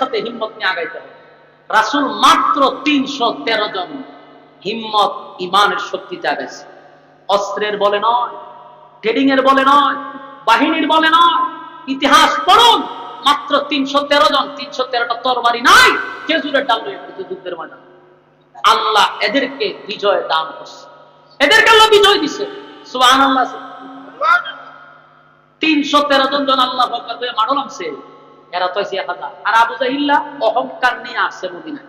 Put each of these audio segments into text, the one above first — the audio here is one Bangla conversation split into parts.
সাথে হিম্মত নিয়ে আগাইতে হবে। রাসুল মাত্র তিনশো তেরো জন হিম্মত ইমানের শক্তিতে আগাইছে অস্ত্রের বলে নয় ট্রেডিং এর বলে নয়, বাহিনীর বলে নয়, ইতিহাস পড়ুন, মাত্র তিনশো তেরো জন, তিনশো তেরোটা তরবারি নাই, খেজুরের ডাল যুদ্ধের ময়দান। আল্লাহ এদেরকে বিজয় দান করছে। এদেরকে আল্লাহ বিজয় দিছে। সুবাহ আল্লাহ তিনশো তেরো জন জন আল্লাহ বকর হয়ে মাঠো এরা তো আর আবু জাহিল্লা অহংকার নিয়ে আসছে মদিনায়।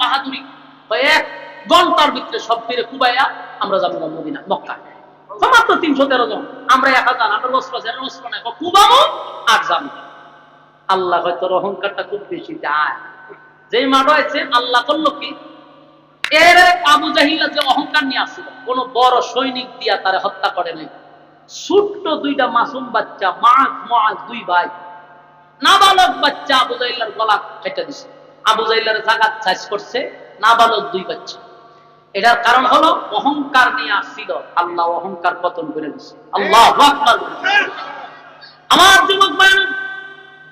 বাহাদুরি। এক ঘণ্টার ভিতরে সব ফিরে কুবাইয়া আমরা যাব মদিনা মক্কা মাত্র তিনশো তেরো জন। আমরা এক হাজার, আমরা নাই কুবাবো আর যাব। আল্লাহ হয়তো অহংকারটা খুব বেশি যায় যে মাঠো আছে আল্লাহ করল কি? এর আবু জাহিল্লা যে অহংকার নিয়ে আসছিল, কোন বড় সৈনিক দিয়া তারা হত্যা করে নাই। ছোট্ট দুইটা মাসুম বাচ্চা, মাছ মাছ, দুই ভাই। নাবালক বাচ্চা আবু জাইল্লার গলা কেটে দিছে। আবু জাইল্লার জাগাত চাইজ করছে নাবালক দুই বাচ্চা। এটার কারণ হলো অহংকার নিয়ে আসছিল। আল্লাহ অহংকার পতন করে দিছে। আল্লাহ আমার যুবক ভাই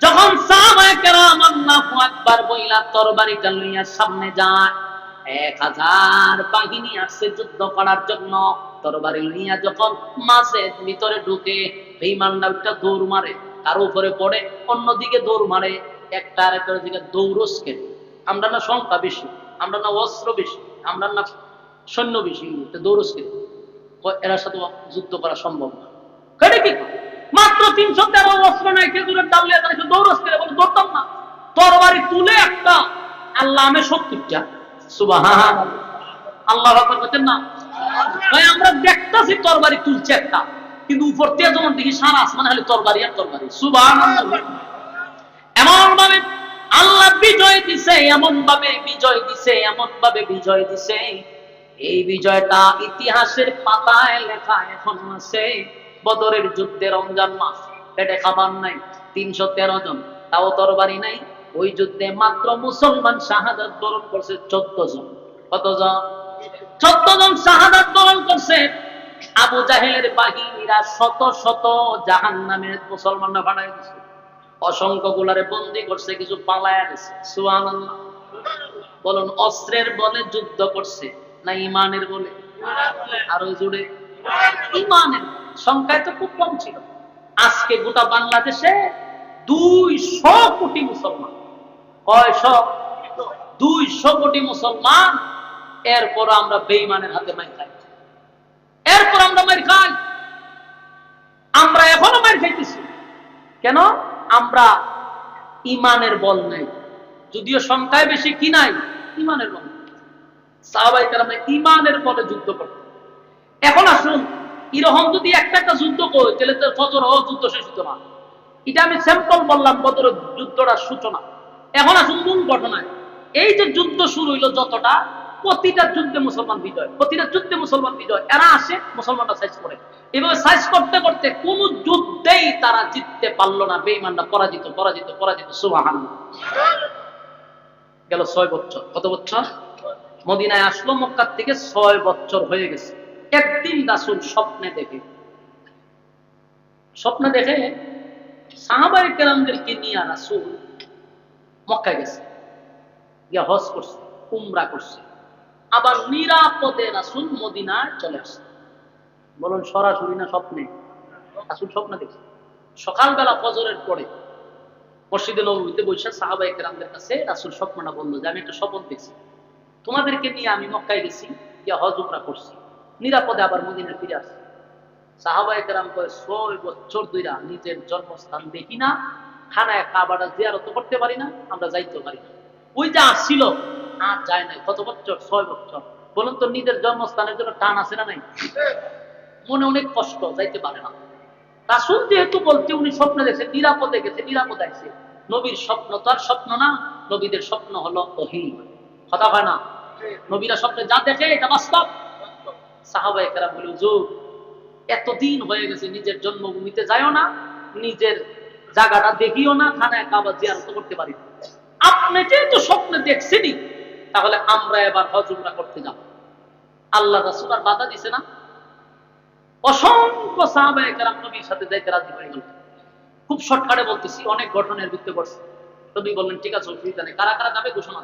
যখন সাহাবায়ে কেরাম আল্লাহু আকবার বইলা তরবারিটা লইয়া সামনে যায়, এক হাজার বাহিনী আসছে যুদ্ধ করার জন্য। তরবারি লইয়া যখন মাছের ভিতরে ঢুকে বেইমানরা একটা দৌড় মারে। তার উপরে পড়ে, অন্যদিকে দৌড় মারে, একটা আর একটা দিকে দৌড়সকে আমরা না সংখ্যা বেশি, আমরা না অস্ত্র বেশি, আমরা না সৈন্য বেশি দৌড়সকে এরা সাথে যুদ্ধ করা সম্ভব না। কি মাত্র তিনশো তেরো অস্ত্র নাই, খেজুরের নিয়ে তারা দৌড়সকে বলে দৌড়তাম না। তরবারি তুলে একটা আল্লাহ আমি সত্তরটা আল্লাহ না। ভাই, আমরা দেখতেছি তরবারি তুলছে একটা। কিন্তু উপর থেকে যখন দেখি সারা আসমান হলে তরবারি আর তরবারি। সুবাহান এমন ভাবে আল্লাহ বিজয় দিছে এমন ভাবে বিজয় দিছে এমন ভাবে বিজয় দিছে। এই বিজয়টা ইতিহাসের পাতায় লেখা এখন আছে। বদরের যুদ্ধে রমজান মাস, পেটে খাবার নাই, তিনশো তেরো জন, তাও তরবারি নাই। ওই যুদ্ধে মাত্র মুসলমান শাহাদাত বরণ করছে চোদ্দ জন। কত জন চোদ্দ জন শাহাদাত বরণ করছে। আবু জাহেলের বাহিনীরা শত শত জাহান নামে মুসলমানরা ভাড়াই দিছে। অসংখ্য গুলারে বন্দি করছে, কিছু পালায়া দিছে। সুহান বলুন, অস্ত্রের বলে যুদ্ধ করছে না ইমানের বলে? আরও জুড়ে ইমানের সংখ্যায় তো খুব কম ছিল। আজকে গোটা বাংলাদেশে দুইশো কোটি মুসলমান। কয়শো? দুইশো কোটি মুসলমান। এরপর আমরা বেইমানের হাতে মাই খাই এরপর আমরা মার খাই। আমরা এখনও মার খাইতেছি। কেন? আমরা ইমানের বল নাই। যদিও সংখ্যায় বেশি কি নাই? ইমানের বল সাহাবাই ইমানের বলে যুদ্ধ করতে এখন আসুন এরকম যদি একটা একটা যুদ্ধ করে তাহলে তো ফজর যুদ্ধ শেষ হতো না। এটা আমি স্যাম্পল বললাম বদর যুদ্ধটার সূচনা। এখন আসুন মূল ঘটনায়। এই যে যুদ্ধ শুরু হইল যতটা প্রতিটা যুদ্ধে মুসলমান বিজয়, প্রতিটা যুদ্ধে মুসলমান বিজয়। এরা আসে, মুসলমানরা সাইজ করে। এভাবে সাইজ করতে করতে কোন যুদ্ধেই তারা জিততে পারল না বেইমানরা পরাজিত পরাজিত পরাজিত। সুবাহান গেল ছয় বছর। কত বছর? মদিনায় আসলো, মক্কার থেকে ছয় বছর হয়ে গেছে। একদিন রাসুল স্বপ্নে দেখে। স্বপ্নে দেখে সাহাবাই কেরামদেরকে নিয়ে রাসুল মক্কায় গেছে। গিয়া হজ করছে, উমরা করছে। আবার নিরাপদে রাসুল মদিনায় চলে আসছে বলুন, সরাসরি না স্বপ্নে? রাসুল স্বপ্নে দেখছে। সকালবেলা ফজরের পরে মসজিদে নবীতে বসে সাহাবাই কেরামদের কাছে রাসুল স্বপ্নটা বলল যে, আমি একটা স্বপ্ন দেখছি। তোমাদেরকে নিয়ে আমি মক্কায় গেছি, গিয়া হজ উমরা করছি। নিরাপদে আবার মদিনা ফিরে আসছি। সাহাবাই কেরাম করে ছয় বছর দুইরা নিজের জন্মস্থান দেখি না, খানায় কাবাটা জিয়ারত করতে পারি না, আমরা যাইতে পারি না। ওই যে আসছিল আর যায় নাই। কত বছর? ছয় বছর। বলুন তো নিজের জন্মস্থানের জন্য টান আছে না নাই? মনে অনেক কষ্ট, যাইতে পারে না। রাসুল যেহেতু বলছে, উনি স্বপ্নে দেখছে, নিরাপদে গেছে, নিরাপদ আছে নবীর স্বপ্ন তো আর স্বপ্ন না, নবীদের স্বপ্ন হলো অহি কথা হয় না? নবীরা স্বপ্নে যা দেখে, এটা বাস্তব। সাহাবাই কেরা বলে এতদিন হয়ে গেছে, নিজের জন্মভূমিতে যাইও না, নিজের জায়গাটা দেখিও না খানায় কাবা জিয়ারত করতে পারি আপনি যেহেতু স্বপ্নে দেখছেনই তাহলে আমরা এবার হজুমরা করতে যাব। আল্লাহ রাসুল আর বাধা দিছে না। অসংখ্য সাহাবায়ে কেরাম নবীর সাথে যাইতে রাজি হয়ে গেল। খুব শর্টকাটে বলতেছি, অনেক ঘটনার ভিত্তি করছে। নবী বললেন, ঠিক আছে, অসুবিধা নেই। কারা কারা যাবে ঘোষণা।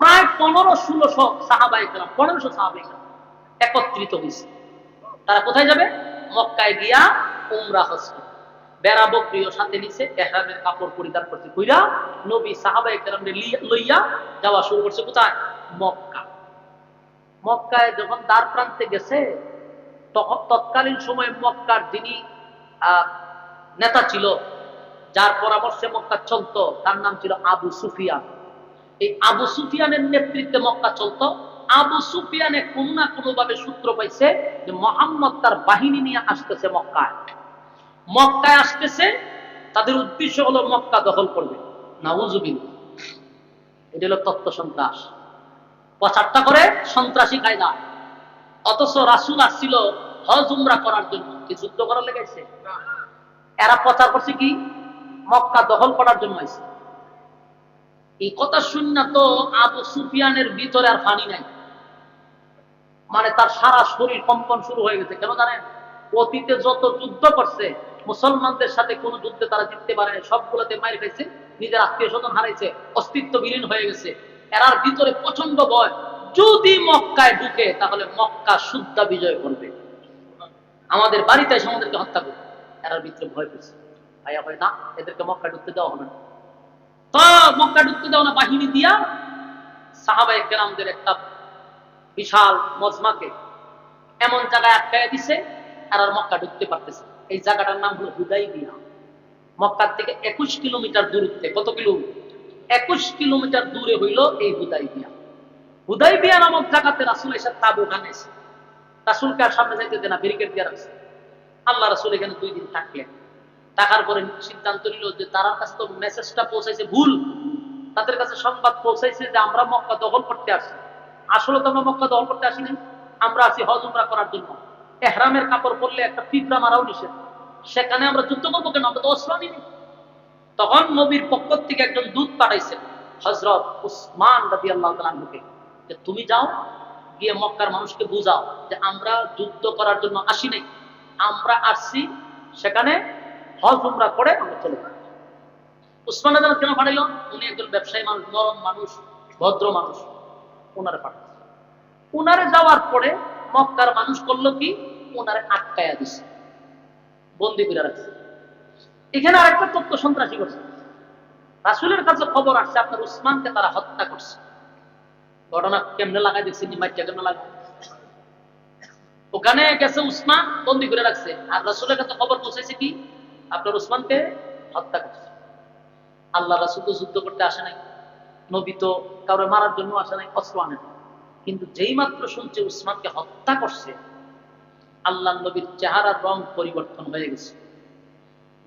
প্রায় পনেরো ষোলোশো সাহাবাই গেলাম পনেরোশো সাহাবাই গেলাম একত্রিত হয়েছে। তারা কোথায় যাবে? মক্কায় গিয়া উমরা হজ। সাথে নিছে এহরামের কাপড় পরিধান করছে কইরা নবী কেরামকে লইয়া যাওয়া শুরু করছে কোথায়? মক্কা। মক্কায় যখন দ্বার প্রান্তে গেছে, তখন তৎকালীন সময়ে মক্কার যিনি নেতা ছিল, যার পরামর্শে মক্কা চলতো, তার নাম ছিল আবু সুফিয়ান। এই আবু সুফিয়ানের নেতৃত্বে মক্কা চলতো। আবু সুফিয়ানে কোন না কোনো ভাবে সূত্র পাইছে যে মোহাম্মদ তার বাহিনী নিয়ে আসতেছে মক্কায়। মক্কায় আসতেছে, তাদের উদ্দেশ্য হলো মক্কা দখল করবে। নাউজুবিন এটা হলো তত্ত্ব সন্ত্রাস। প্রচারটা করে সন্ত্রাসী কায়দা। অথচ রাসুল আসছিল হজ উমরা করার জন্য। কি যুদ্ধ করার লেগেছে এরা প্রচার করছে কি? মক্কা দখল করার জন্য আইছে এই কথা শুন তো আবু সুফিয়ানের ভিতরে আর ফানি নাই। মানে তার সারা শরীর কম্পন শুরু হয়ে গেছে। কেন জানেন? অতীতে যত যুদ্ধ করছে মুসলমানদের সাথে কোন যুদ্ধে তারা জিততে পারে সবগুলোতে মার খাইছে, নিজের আত্মীয় স্বজন হারাইছে, অস্তিত্ব বিলীন হয়ে গেছে। এরার ভিতরে প্রচণ্ড ভয়। যদি মক্কায় ঢুকে, তাহলে মক্কা শুদ্ধা বিজয় করবে। আমাদের বাড়িতে এসে আমাদেরকে হত্যা করবে। এরার ভিতরে ভয় পেয়েছে ভাইয়া হয় না, এদেরকে মক্কা ঢুকতে দেওয়া হবে না। তো মক্কা ঢুকতে দেওয়া না, বাহিনী দিয়া সাহাবাই কেরামদের একটা বিশাল মজমাকে এমন জায়গায় আটকায় দিছে আর মক্কা ঢুকতে পারতেছে এই জায়গাটার নাম হলো হুদাই বিয়া মক্কার থেকে একুশ কিলোমিটার দূরত্বে, কত কিলো? একুশ কিলোমিটার দূরে হইল এই হুদাই বিয়া হুদাই নামক জায়গাতে রাসুল এসে তাবু টানেছে রাসুলকে আর সামনে যাইতে দেনা ব্যারিকেড দিয়ে রাখছে। আল্লাহ রাসুল এখানে দুই দিন থাকলেন। থাকার পরে সিদ্ধান্ত নিল যে তার কাছে তো মেসেজটা পৌঁছাইছে ভুল। তাদের কাছে সংবাদ পৌঁছাইছে যে আমরা মক্কা দখল করতে আসি আসলে তো আমরা মক্কা দখল করতে আসিনি আমরা আছি হজ উমরা করার জন্য। এহরামের কাপড় পরলে একটা পিঁপড়া মারাও নিষেধ। সেখানে আমরা যুদ্ধ করব কেন? আমরা তো অস্ত্র আনিনি। তখন নবীর পক্ষ থেকে একজন দূত পাঠাইছেন হজরত উসমান রাবি আল্লাহ তালুকে যে তুমি যাও, গিয়ে মক্কার মানুষকে বুঝাও যে আমরা যুদ্ধ করার জন্য আসি নাই। আমরা আসছি, সেখানে হজ উমরা করে আমরা চলে উসমান আদালত কেন পাঠাইল? উনি একজন ব্যবসায়ী মানুষ, নরম মানুষ, ভদ্র মানুষ ওনারে পাঠাইছে। উনারে যাওয়ার পরে মক্কার মানুষ করল কি? ওনারে আটকায়া দিছে। বন্দি করে রাখছে। এখানে আরেকটা তথ্য সন্ত্রাসী করছে। রাসুলের কাছে খবর আসছে, আপনার উসমানকে তারা হত্যা করছে। ঘটনা কেমনে লাগাই দেখছি নিমাইটা কেমনে লাগাই ওখানে গেছে উসমান, বন্দি করে রাখছে। আর রাসুলের কাছে খবর পৌঁছেছে কি? আপনার উসমানকে হত্যা করছে। আল্লাহ রাসুল তো যুদ্ধ করতে আসে নাই। নবী তো কারও মারার জন্য আসে নাই, অস্ত্র আনে কিন্তু যেই মাত্র শুনছে উসমানকে হত্যা করছে আল্লাহ নবীর চেহারার রং পরিবর্তন হয়ে গেছে।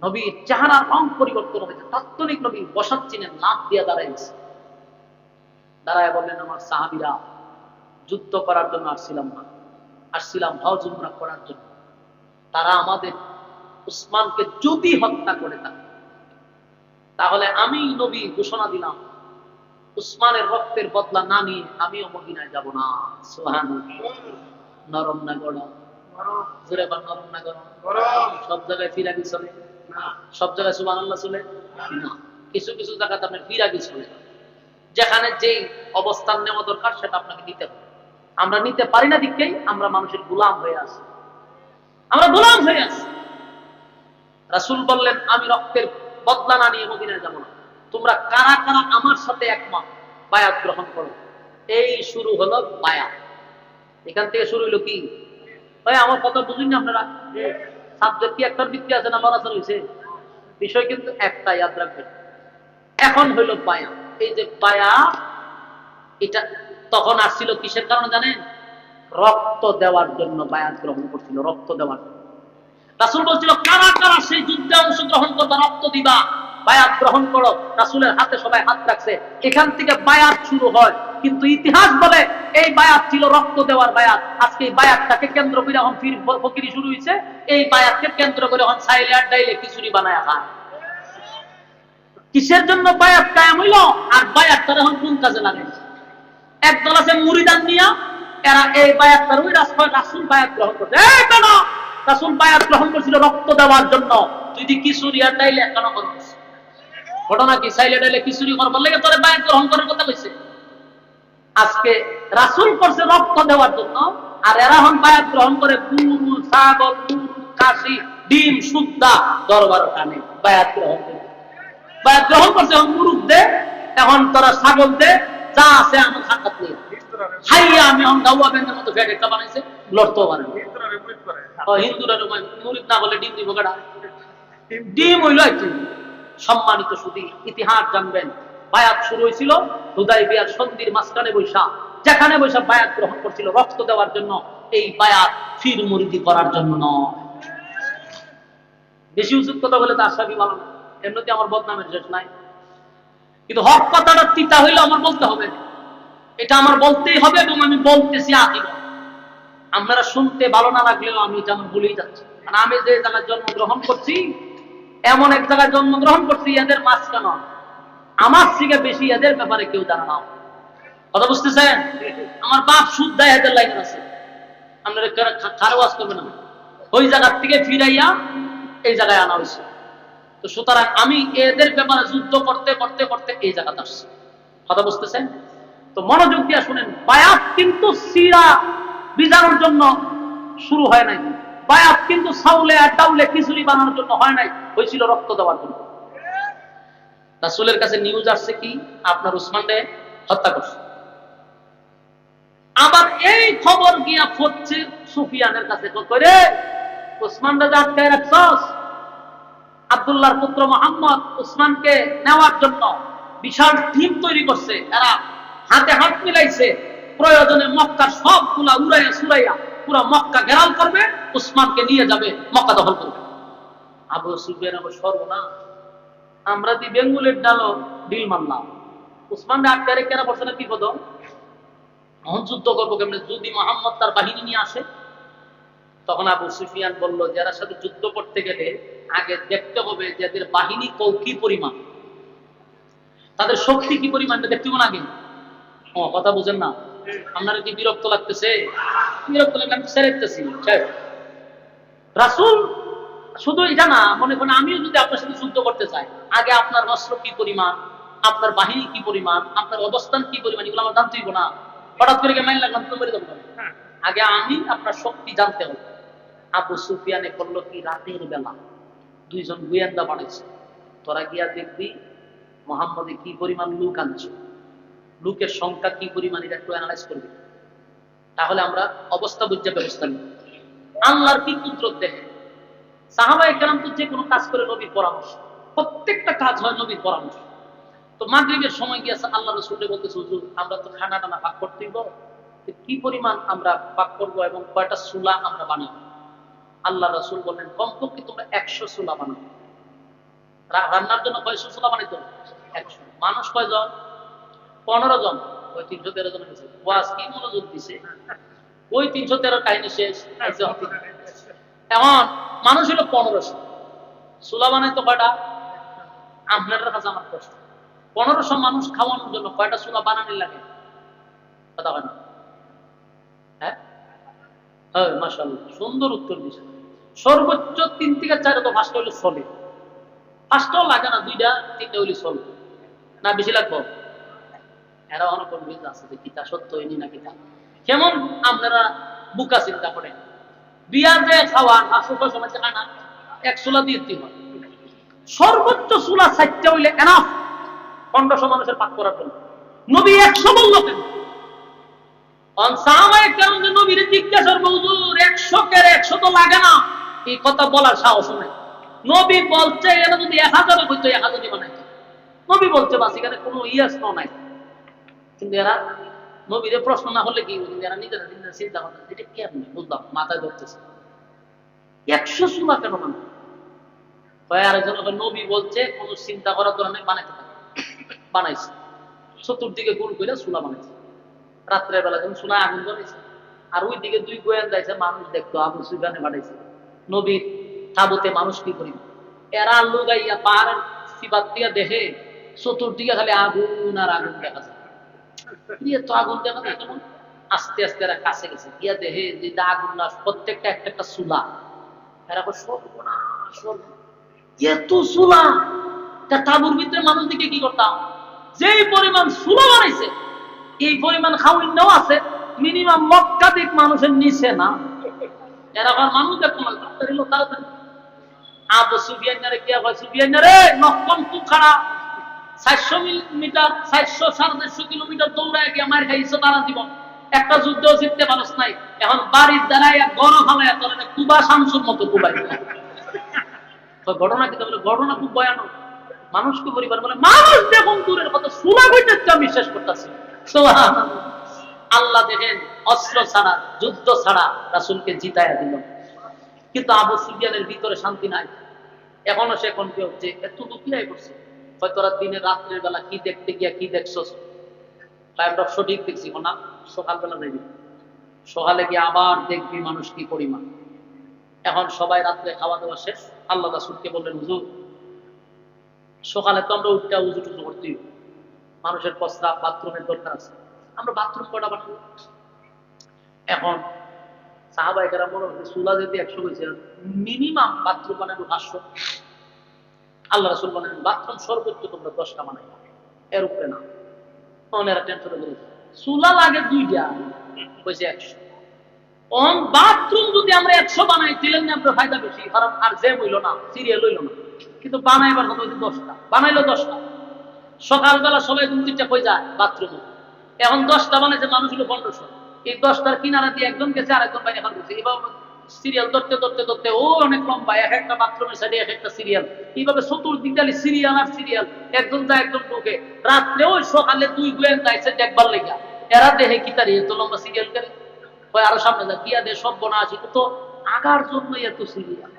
নবীর চেহারার রং পরিবর্তন হয়েছে। তাৎক্ষণিক নবী বসাত চিনে লাভ দিয়ে দাঁড়ায় গেছে। দাঁড়ায় বললেন, আমার সাহাবিরা, যুদ্ধ করার জন্য আসছিলাম না। আসছিলাম হজ উমরা করার জন্য। তারা আমাদের উসমানকে যদি হত্যা করে থাকে তাহলে আমি নবী ঘোষণা দিলাম, উসমানের রক্তের বদলা না নিয়ে আমিও মদিনায় যাব না। সোহান নরম না গরম। জোরে বা নরম না গরম? সব জায়গায় ফিরাগি চলে? সব জায়গায় সুবান আল্লাহ চলে? না। কিছু কিছু জায়গাতে আপনার ফিরাগি চলে? যেখানে যেই অবস্থান নেওয়া দরকার সেটা আপনাকে নিতে হবে। আমরা নিতে পারি না দিককেই আমরা মানুষের গোলাম হয়ে আছি। আমরা গোলাম হয়ে আছি। রাসুল বললেন আমি রক্তের বদলা না নিয়ে মদিনায় যাব না। তোমরা কারা কারা আমার সাথে একমত? বায়াত গ্রহণ করো। এই শুরু হলো বায়াত। এখান থেকে শুরু হলো কি? ভাই, আমার কথা বুঝুন না আপনারা? সাবজেক্ট কি একটার ভিত্তি আছে না লড়াচড় হয়েছে বিষয় কিন্তু একটা ইয়াদ রাখবেন। এখন হইল বায়া। এই যে বায়া, এটা তখন আসছিল কিসের কারণে জানেন? রক্ত দেওয়ার জন্য বায়াত গ্রহণ করছিল, রক্ত দেওয়ার জন্য। রাসুল বলছিল, কারা কারা সেই যুদ্ধে অংশগ্রহণ করবা, রক্ত দিবা। বায়াত গ্রহণ করো, রাসুলের হাতে সবাই হাত রাখছে। এখান থেকে বায়াত শুরু হয়। কিন্তু ইতিহাস বলে এই বায়াত ছিল রক্ত দেওয়ার বায়াত। আজকে এই বায়াতটাকে কেন্দ্র করে এখন ফির ফকিরি শুরু হয়েছে এই বায়াতকে কেন্দ্র করে এখন সাইলে আর ডাইলে খিচুড়ি বানায় খায় কিসের জন্য বায়াত কায়াম হইল? আর বায়াতটা এখন কোন কাজে লাগে? একদল আছে মুরিদান নিয়া, এরা এই বায়াতটার ওই রাস্তায় রাসুল বায়াত গ্রহণ করছে। এই কেন রাসুল বায়াত গ্রহণ করছিল রক্ত দেওয়ার জন্য। তুই দি কিশোর ডাইলে কেন করছিস ঘটনা কি? সাইলে ডাইলে খিচুড়ি করবার লেগে তোরে বায়াত গ্রহণ করার কথা কইছে? আজকে রাসূল করছে রক্ত দেওয়ার জন্য আর এরা হন বায়াত গ্রহণ করে গরু ছাগল কাশি ডিম সুদ্দা দরবার টানে বায়াত গ্রহণ করে বায়াত গ্রহণ করছে এখন মুরুখ দে এখন তোরা ছাগল দে যা আছে আমার সাক্ষাৎ নিয়ে। হাইয়া আমি এখন গাওয়া ব্যাংকের মতো ফ্যাট একটা বানাইছে লড়তেও পারে হিন্দুরা মুরিদ না বলে ডিম দিব গাড়া ডিম হইল একটি সম্মানিত সুদী ইতিহাস জানবেন। বায়াত শুরু হয়েছিল হুদাই বিয়ার সন্ধির মাঝখানে বৈশা, যেখানে বৈশা বায়াত গ্রহণ করছিল রক্ত দেওয়ার জন্য। এই বায়াত ফির মুরিদি করার জন্য। নয় বেশি উচিত কথা বলে তো আশাবি ভালো না। এমনিতে আমার বদনামের শেষ নাই। কিন্তু হক কথাটা তিতা হইলে আমার বলতে হবে। এটা আমার বলতেই হবে এবং আমি বলতেছি আজীবন আপনারা শুনতে ভালো না লাগলেও আমি এটা আমার বলেই যাচ্ছি। কারণ আমি যে জায়গায় জন্মগ্রহণ করছি এমন এক জায়গায় জন্মগ্রহণ করছি, এদের মাঝখানে। আমার থেকে বেশি এদের ব্যাপারে কেউ জানে না। কথা বুঝতেছেন? আমার বাপ সুদ দেয় এদের লাইন আছে। আপনারা কারও ওয়াজ না। ওই জায়গার থেকে ফিরাইয়া এই জায়গায় আনা হয়েছে। তো সুতরাং আমি এদের ব্যাপারে যুদ্ধ করতে করতে করতে এই জায়গাতে আসছি। কথা বুঝতেছেন? তো মনোযোগ দিয়ে শুনেন, বায়াত কিন্তু সিরা বিজানোর জন্য শুরু হয় নাই। বায়াত কিন্তু সাউলে আর ডাউলে খিচুড়ি বানানোর জন্য হয় নাই, হয়েছিল রক্ত দেওয়ার জন্য। রাসুলের কাছে নিউজ আসছে কি? আপনার উসমানকে হত্যা করছে। আবার এই খবর গিয়া পড়ছে সুফিয়ানের কাছে। করে উসমান রাজা আটকায় রাখছস? আবদুল্লাহর পুত্র মোহাম্মদ উসমানকে নেওয়ার জন্য বিশাল টিম তৈরি করছে। এরা হাতে হাত মিলাইছে। প্রয়োজনে মক্কার সবগুলা উড়াইয়া সুরাইয়া পুরো মক্কা ঘেরাল করবে, উসমানকে নিয়ে যাবে, মক্কা দখল করবে। আবু সুফিয়ান আবার সর্বনা আমরা দি বেঙ্গুলের ডালো ডিল মানলাম উসমান আটকারে কেন বসে না যুদ্ধ করব যদি মোহাম্মদ তার বাহিনী নিয়ে আসে, তখন আবু সুফিয়ান বলল, যারা সাথে যুদ্ধ করতে গেলে আগে দেখতে হবে যে এদের বাহিনী কৌ পরিমাণ। তাদের শক্তি কি পরিমাণ দেখতে আগে? কথা বুঝেন না। আপনারা কি বিরক্ত লাগতেছে? বিরক্ত লাগলে আমি সেরেতেছি রাসুল শুধু এটা না মনে করেন আমিও যদি আপনার সাথে যুদ্ধ করতে চাই, আগে আপনার অস্ত্র কি পরিমাণ, আপনার বাহিনী কি পরিমাণ, আপনার অবস্থান কি পরিমাণ, এগুলো আমার জানতেই না। হঠাৎ করে মাইন লাগলাম তো মেরে দেবো আগে আমি আপনার শক্তি জানতে হবে। আবু সুফিয়ানে করল কি রাতের বেলা দুইজন গোয়েন্দা বানাইছে। তোরা গিয়া দেখবি, মোহাম্মদে কি পরিমাণ লোক আনছে। লোকের সংখ্যা কি পরিমাণ এটা একটু অ্যানালাইজ করবি। তাহলে আমরা অবস্থা বুঝে ব্যবস্থা নিই আল্লাহর কি কুদরত দেখে? সাহাবা একরাম তো যে কোনো কাজ করে নবীর পরামর্শ। প্রত্যেকটা কাজ হয় নবীর পরামর্শ। তো মাগরিবের সময় গিয়েছে আল্লাহ রসুলকে বলতেছে, হুজুর, আমরা তো খানা টানা ভাগ করতেই কি পরিমাণ আমরা ভাগ করব এবং কয়টা সুলা আমরা বানাবো? আল্লাহ রসুল বললেন, কমপক্ষে তোমরা একশো সুলা বানাবো রান্নার জন্য কয়শো সুলা বানাইতো একশো। মানুষ কয়জন? পনেরো জন। ওই তিনশো তেরো জন হয়েছে। ওয়াজ কি মনোযোগ দিছে? ওই তিনশো তেরো কাহিনী শেষ। আইসে হতে। মানুষ হলো পনেরোশো সুলা বানাইতো কয়টা? আপনার কাছে আমার প্রশ্ন পনেরোশো মানুষ খাওয়ানোর জন্য কয়টা সুলা বানানি লাগে? কথা হয় না? হ্যাঁ? হ্যাঁ মাসাল্লাহ সুন্দর উত্তর দিছে। সর্বোচ্চ তিন থেকে চার তো পাঁচটা হইলে চলে পাঁচটাও লাগে না দুইটা তিনটা হইলে চলে না বেশি লাগবো? এরা অনেক কনফিউজ আছে যে কিতা সত্য হয়নি না কিতা। কেমন আপনারা বুকা চিন্তা করেন বিয়া যে খাওয়া আসল সময় খায় না এক চুলা দিয়ে হয়। সর্বোচ্চ চুলা চারটা হইলে এনাফ পনেরোশো মানুষের পাক করার জন্য। নবী একশো বলল কেন? নবীর জিজ্ঞাসা করবে, হুজুর একশো কের একশো তো লাগে না। এই কথা বলার সাহস নাই। নবী বলছে এরা যদি এক হাজারে হইতো এক হাজারই বানাইতো। নবী বলছে বাস এখানে কোনো ইয়াস নাই। কিন্তু এরা নবীরে প্রশ্ন না হলে কি কিন্তু এরা নিজেরা নিজেরা চিন্তা করতে এটা কেমন বুঝলাম? মাথায় ধরতেছে। একশো সুলা কেন মানে আরেকজন নবী বলছে, কোন চিন্তা করার নেই, বানাইতে পারে। বানাইছে। চতুর্দিকে গুল করে সুলা বানাইছে। রাত্রের বেলা যখন সোনা আগুন জ্বলেছে আর ওই দিকে দুই গোয়েন্দা যাইছে মানুষ দেখতো আবু সুফিয়ানে বানাইছে নবীর তাবুতে মানুষ কি করি এরা লুগাইয়া পাহাড়ের সিবাত দিয়া দেখে, চতুর্দিকে খালি আগুন আর আগুন দেখা যায়। দিয়ে তো আগুন দেখা কেমন? আস্তে আস্তে এরা কাছে গেছে। গিয়া দেখে যে আগুন না, প্রত্যেকটা একটা একটা সুলা। এরা সর্বনাশ। এত সুলা! তা তাবুর ভিতরে মানুষ দিকে কি করতাম? যেই পরিমাণ সুলো বানাইছে, এই পরিমাণ খাওয়াইনাও আছে মিনিমাম লক্ষাধিক মানুষের নিচে না। এরা আবার মানুষ দেখো না, তাড়াতাড়ি আবু সুফিয়ানারে কে হয় সুফিয়ানারে নকম তু খাড়া। চারশো সাড়ে কিলোমিটার দৌড়ায় গিয়ে মার খাইছো তারা দিব একটা জিততে পারস নাই। এখন বাড়ির কুবা শামসুর মতো কুবাই। ঘটনা ঘটনা খুব ভয়ানক। পরিবার বলে, মানুষ দেখুন দূরের আমি বিশ্বাস করতেছি। আল্লাহ দেখেন, অস্ত্র ছাড়া, যুদ্ধ ছাড়া রাসুলকে জিতায়া দিল। কিন্তু আবু সুফিয়ানের ভিতরে শান্তি নাই। এখনও সে কোন কেউ যে এত দুঃখিয়াই করছে হয়তো ওরা দিনে রাত্রের বেলা কি দেখতে গিয়া কি দেখছস? তাই আমরা সঠিক দেখছি না সকালবেলা যাইবি সকালে গিয়ে আবার দেখবি মানুষ কি পরিমাণ। এখন সবাই রাত্রে খাওয়া দাওয়া শেষ। আল্লাহ রাসুলকে বললেন, হুজুর, সকালে তো আমরা উঠটা উজু টুজু করতে মানুষের প্রস্রাব বাথরুমের দরকার আছে। আমরা বাথরুম কটা বানাবো? এখন সাহাবাহিকেরা মনে হচ্ছে সুলা যদি একশো হয়েছে মিনিমাম বাথরুম বানাবো পাঁচশো। আল্লাহ রাসুল বলেন, বাথরুম সর্বোচ্চ তোমরা দশটা বানাই এর উপরে না। তখন এরা লাগে দুইটা একশো। অন বাথরুম যদি আমরা একশো বানাই আপনার ফায়দা বেশি, কারণ আর হইল না, সিরিয়াল হইল না। কিন্তু বানাইবার কথা দশটা, বানাইলো দশটা। সকালবেলা সবাই ঘুম তিনটা কই যায়? বাথরুমে। এখন দশটা বানাইছে মানুষ হলো পনেরোশো। এই দশটার কিনারা দিয়ে একজন গেছে, আরেকজন বাইরে এখন সিরিয়াল ধরতে ধরতে ধরতে ও অনেক লম্বা, এক একটা বাথরুমের সাইডে এক একটা সিরিয়াল। এইভাবে চতুর্দিক খালি সিরিয়াল আর সিরিয়াল, একজন যায়, একজন ঢুকে। রাত্রে ওই সকালে দুই গোয়েন যাইছে দেখবার লেগা। এরা দেহে কি তারি? এত লম্বা সিরিয়াল করে ওই আরও সামনে যা গিয়া দে সব বনা আছে তো আগার জন্য এত সিরিয়াল।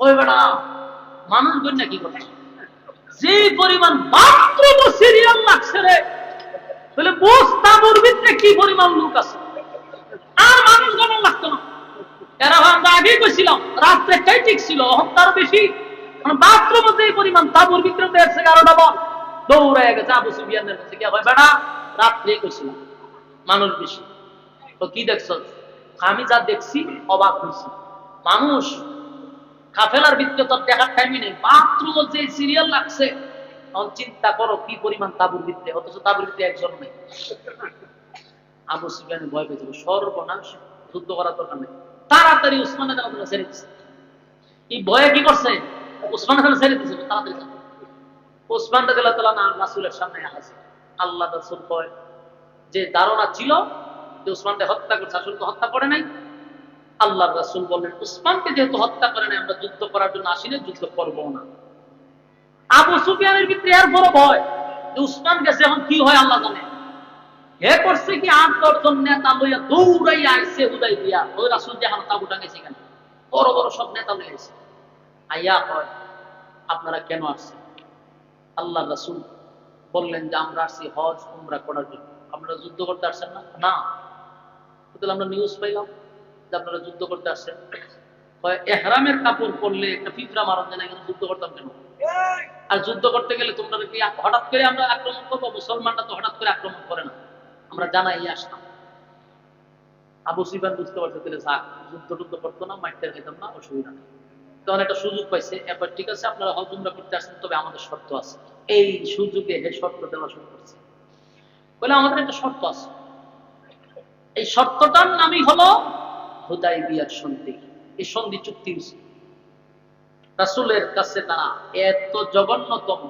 ওই বেড়া মানুষ গণ কি করছে যে পরিমাণ বাথরুম সিরিয়াল লাগছে রে, তাহলে বস্তাবুর ভিতরে কি পরিমাণ লোক আছে? মানুষ গণ লাগতো না। এরা আগেই রাত্রে ছিল? বেশি। যে পরিমাণ তাবুর দৌড়ে গেছে আবু কাছে রাত্রে মানুষ বেশি। তো কি দেখছ? আমি যা দেখছি, অবাক হয়েছি মানুষ, কাফেলার ভিতরে তোর দেখার টাইমই নেই। বাথরুম যে সিরিয়াল লাগছে, তখন চিন্তা করো কি পরিমাণ তাবুর ভিতরে, অথচ তাবুর ভিতরে একজন নেই। আবু সুফিয়ান ভয় পেয়েছিল সর্বনাশ, যুদ্ধ করার দরকার নেই। তাড়াতাড়ি উসমানের দাদা ছেড়ে দিচ্ছে। এই ভয়ে কি করছে? উসমানের দাদা ছেড়ে দিচ্ছে তাড়াতাড়ি উসমান না সামনে আল্লাহ যে ধারণা ছিল যে উসমানকে হত্যা করছে, আসলে হত্যা করে নাই। আল্লাহ রাসূল বললেন, উসমানকে যেহেতু হত্যা করে নাই, আমরা যুদ্ধ করার জন্য আসিনি যুদ্ধ করব না। আবু সুফিয়ানের ভিতরে বড় ভয় যে উসমান গেছে, এখন কি হয় আল্লাহ জানে। হে করছে কি আট দশজন নেতা লইয়া উদাই দিয়া। ওই রাসুল যে গেছে কেন? বড় বড় সব নেতা লইয়া আইয়া হয় আপনারা কেন আসছেন? আল্লাহ রাসুল বললেন যে আমরা আসছি হজ উমরা করার জন্য। আপনারা যুদ্ধ করতে আসছেন না? না। তাহলে আমরা নিউজ পাইলাম যে আপনারা যুদ্ধ করতে আসছেন। কয়, এহরামের কাপড় পরলে একটা ফিফরা মারণ যায় না এখানে যুদ্ধ করতাম কেন? আর যুদ্ধ করতে গেলে তোমরা কি হঠাৎ করে আমরা আক্রমণ করব? মুসলমানরা তো হঠাৎ করে আক্রমণ করে না। আমরা জানাই আসতাম আবু সিবান বুঝতে পারছে, তাহলে যাক যুদ্ধ টুদ্ধ করতো না, মাইটটা খেতাম না, অসুবিধা নেই। তখন একটা সুযোগ পাইছে, এরপর ঠিক আছে, আপনারা হজুমরা করতে আসছেন তবে আমাদের শর্ত আছে। এই সুযোগে হে শর্ত দেওয়া শুরু করছে। বলে, আমাদের একটা শর্ত আছে। এই শর্তটার নামই হলো হুদাই বিয়ার সন্ধি। এই সন্ধি চুক্তি রাসুলের কাছে তারা এত জঘন্যতম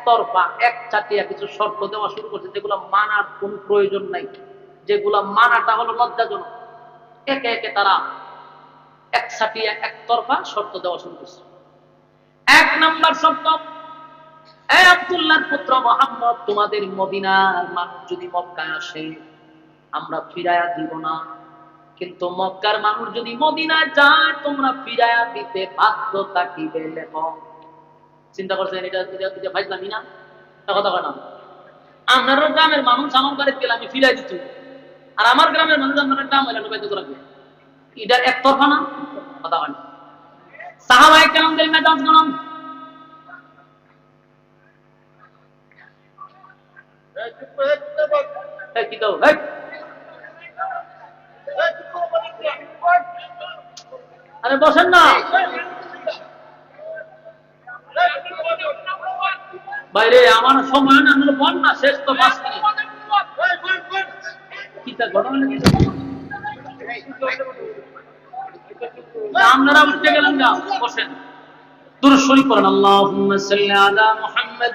একতরফা এক চাটিয়া কিছু শর্ত দেওয়া শুরু করছে, যেগুলো মানার কোন প্রয়োজন নাই। যেগুলো মানাটা হলো লজ্জাজনক। একে একে তারা এক চাটিয়া একতরফা শর্ত দেওয়া শুরু করছে। এক নাম্বার শর্ত আব্দুল্লাহর পুত্র মোহাম্মদ, তোমাদের মদিনার মানুষ যদি মক্কায় আসে, আমরা দিব না। কিন্তু মক্কার মানুষ যদি মদিনায় যায়, তোমরা ফিরায়া দিতে বাধ্য চিন্তা করছেন, এটা এটা এটা ভাইজলামি না? কথা কয় না। আপনার গ্রামের মানুষ আমার বাড়িতে গেলে আমি ফিরাই দিত আর আমার গ্রামের মানুষ আপনার গ্রাম হইলে আমি বাইতে রাখবে এটা একতরফা না? কথা হয় না। সাহাবাই দিল মেজাজ এই। আরে বসেন না। আমার সময় না হলো বন্যা শেষ তো পাঁচ কি তা ঘটনা উঠতে গেলেন না বসেন। দুরুশ্বরী করেন আল্লাহুম্মা সাল্লি আলা মুহাম্মাদ